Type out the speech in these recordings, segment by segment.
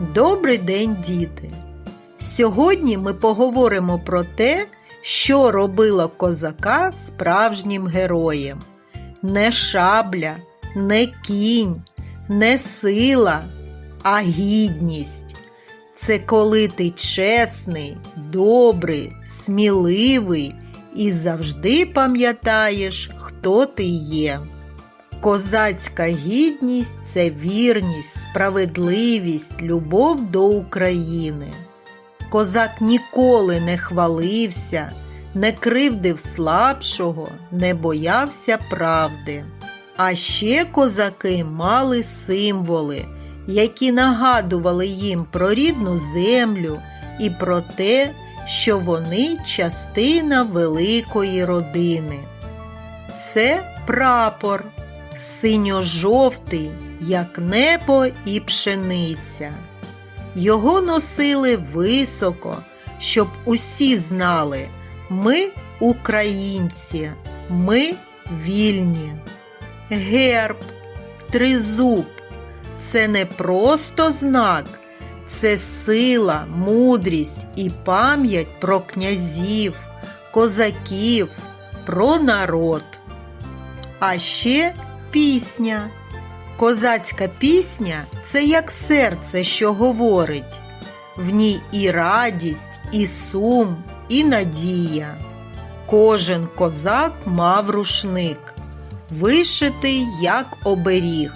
Добрий день, діти! Сьогодні ми поговоримо про те, що робило козака справжнім героєм. Не шабля, не кінь, не сила, а гідність. Це коли ти чесний, добрий, сміливий і завжди пам'ятаєш, хто ти є. Козацька гідність це вірність, справедливість, любов до України. Козак ніколи не хвалився, не кривдив слабшого, не боявся правди. А ще козаки мали символи, які нагадували їм про рідну землю і про те, що вони частина великої родини. Це прапор, синьо-жовтий, як небо і пшениця. Його носили високо, щоб усі знали, ми українці, ми вільні. Герб, тризуб це не просто знак, це сила, мудрість і пам'ять про князів, козаків, про народ. А ще пісня. Козацька пісня це як серце, що говорить. В ній і радість, і сум, і надія. Кожен козак мав рушник, вишитий як оберіг.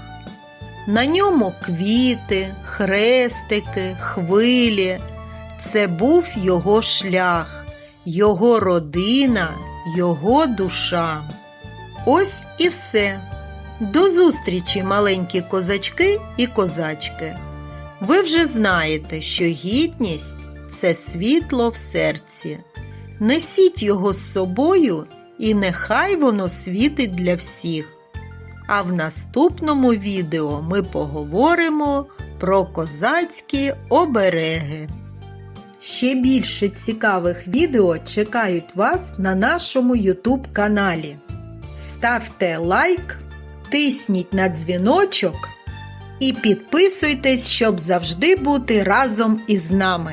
На ньому квіти, хрестики, хвилі. Це був його шлях, його родина, його душа. Ось і все. До зустрічі, маленькі козачки і козачки. Ви вже знаєте, що гідність це світло в серці. Несіть його з собою, і нехай воно світить для всіх. А в наступному відео ми поговоримо про козацькі обереги. Ще більше цікавих відео чекають вас на нашому YouTube каналі. Ставте лайк, тисніть на дзвіночок і підписуйтесь, щоб завжди бути разом із нами.